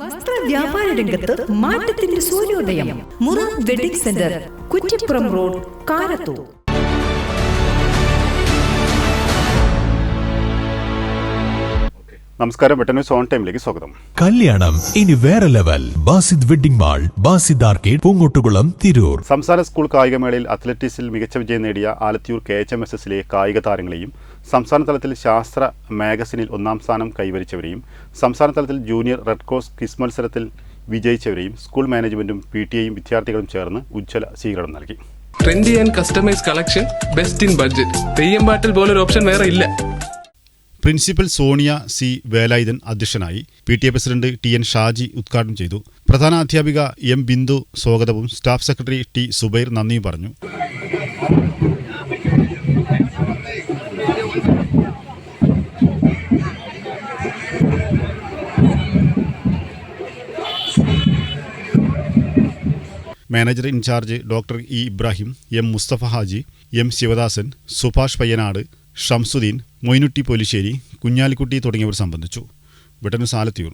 വസ്ത്ര വ്യാപാര രംഗത്ത് മാറ്റത്തിന്റെ സൂര്യോദയം. മുറ wedding centre Kuttippuram road Karathur. നമസ്കാരം വെട്ടൻ സോൺ ഓൺ ടൈമിലേക്ക് സ്വാഗതം. കല്യാണം ഇനി വേറെ level. Basid wedding mall Basid arcade Poongottukulam Tirur. സംസ്ഥാന സ്കൂൾ കായികമേളയിൽ അത്ലറ്റിക്സിൽ മികച്ച വിജയം നേടിയ Alathiyur K H M S എസിലെ കായിക താരങ്ങളെയും സംസ്ഥാന തലത്തിൽ ശാസ്ത്ര മാഗസിനിൽ ഒന്നാം സ്ഥാനം കൈവരിച്ചവരെയും സംസ്ഥാന തലത്തിൽ ജൂനിയർ റെഡ് ക്രോസ് ക്വിസ് മത്സരത്തിൽ വിജയിച്ചവരെയും സ്കൂൾ മാനേജ്മെന്റും പി ടി എയും വിദ്യാർത്ഥികളും ചേർന്ന് ഉജ്ജ്വല സ്വീകരണം നൽകി. Trendy and customise collection best in budget Theyyam പാട്ടിൽ പോലൊരു ഓപ്ഷൻ വേറെ ഇല്ല. പ്രിൻസിപ്പൽ സോണിയ സി വേലായുധൻ അധ്യക്ഷനായി P T A president T N Shaji ഉദ്ഘാടനം ചെയ്തു. പ്രധാന അധ്യാപിക എം ബിന്ദു സ്വാഗതവും സ്റ്റാഫ് സെക്രട്ടറി ടി സുബൈർ നന്ദിയും പറഞ്ഞു. Manager in charge doctor E Ibrahim M Mustafa Haji M Sivadasan Subhash Payyanad Shamsuddin Moinutty Polissery Kunhalikutty തുടങ്ങിയവർ സംബന്ധിച്ചു. വിട്ടനു സാലത്തിയൂർ.